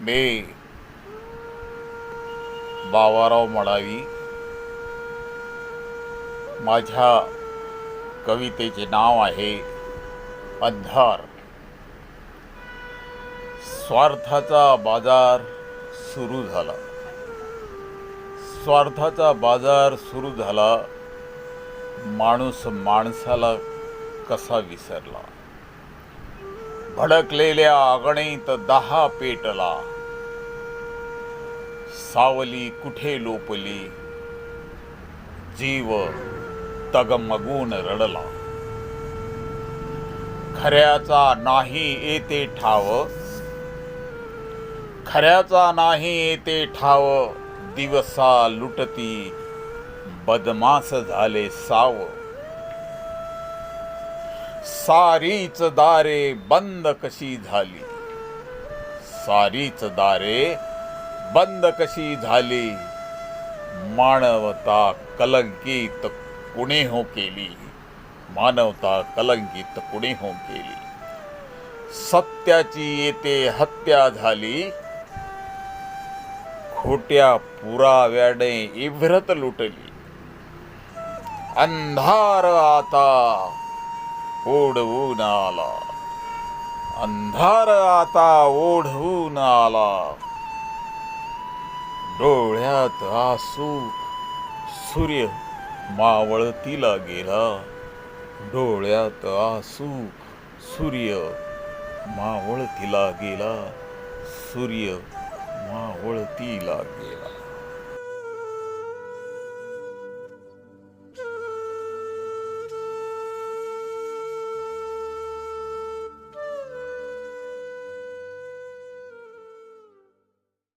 मी बावाराव मडावी माझ्या कवितेचे नाव आहे अंधार. स्वार्थाचा बाजार सुरू झाला. स्वार्थाचा बाजार सुरू झाला. माणूस माणसाला कसा विसरला? भडकलेल्या अगणित दहा पेटला. सावली कुठे लोपली? जीव तगमगून रडला. खऱ्याचा नाही येते ठाव. खऱ्याचा नाही येते ठाव. दिवसा लुटती बदमास झाले साव. सारीच दारे बंद कशी झाली? सारीच दारे बंद कशी झाली? मानवता कलंकित कुणे हो केली? मानवता कलंकित कुणे हो केली? सत्याची येते हत्या झाली? खोट्या पुराव्याने इव्रत लुटली. अंधार आता ओढवून आला. अंधार आता ओढवून आला. डोळ्यात आसू सूर्य मावळतीला गेला. डोळ्यात आसू सूर्य मावळतीला गेला. सूर्य मावळतीला गेला.